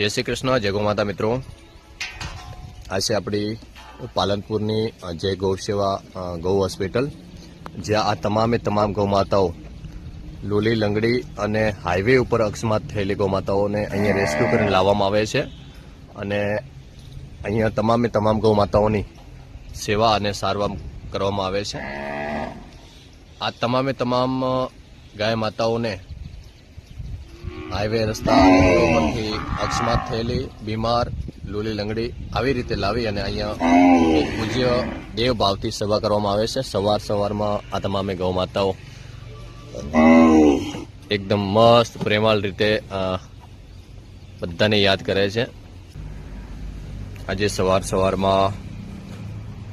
જય શ્રી કૃષ્ણ, જય ગૌ માતા મિત્રો. આ છે આપણી પાલનપુરની જય ગૌ સેવા ગૌ હોસ્પિટલ, જ્યાં આ તમામે તમામ ગૌ માતાઓ લોલી લંગડી અને હાઈવે ઉપર અકસ્માત થયેલી ગૌ માતાઓને અહીંયા રેસ્ક્યુ કરીને લાવવામાં આવે છે. અને અહીંયા તમામે તમામ ગૌ માતાઓની સેવા અને સારવાર કરવામાં આવે છે. આ તમામે તમામ ગાય માતાઓને હાઈવે, રસ્તા પરથી અકસ્માત થયેલી, બીમાર, લૂલી લંગડી આવી રીતે લાવી અને અહીંયા પૂજ્ય દેવ ભાવથી સેવા કરવામાં આવે છે. સવાર સવારમાં આ તમામે ગૌ માતાઓ એકદમ મસ્ત, પ્રેમાળ રીતે બધાને યાદ કરે છે. આજે સવાર સવારમાં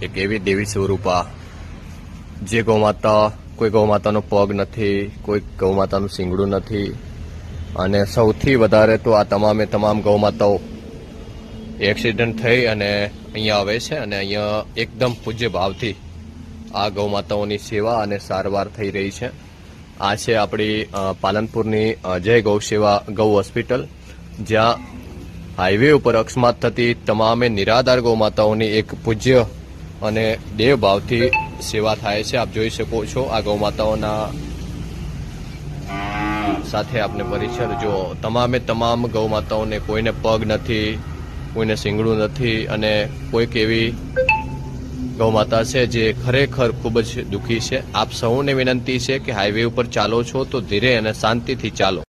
એક એવી દેવી સ્વરૂપા, જે ગૌ માતા, કોઈ ગૌ માતાનો પગ નથી, કોઈ ગૌ માતાનું શિંગડું નથી અને સૌથી વધારે તો આ તમામે તમામ ગૌમાતાઓ એક્સિડન્ટ થઈ અને અહીંયા આવે છે અને અહીંયા એકદમ પૂજ્ય ભાવથી આ ગૌમાતાઓની સેવા અને સારવાર થઈ રહી છે. આ છે આપણી પાલનપુરની જય ગૌ સેવા ગૌ હોસ્પિટલ, જ્યાં હાઈવે ઉપર અકસ્માત થતી તમામે નિરાધાર ગૌમાતાઓની એક પૂજ્ય અને દેવભાવથી સેવા થાય છે. આપ જોઈ શકો છો આ ગૌ માતાઓના સાથે આપને પરિચય જો તમામે તમામ ગૌ માતાઓને કોઈને પગ નથી, કોઈને શીંગડું નથી અને કોઈક એવી ગૌ માતા છે જે ખરેખર ખૂબ જ દુઃખી છે, આપ સૌને વિનંતી છે કે હાઈવે ઉપર ચાલો છો તો ધીરે અને શાંતિથી ચાલો.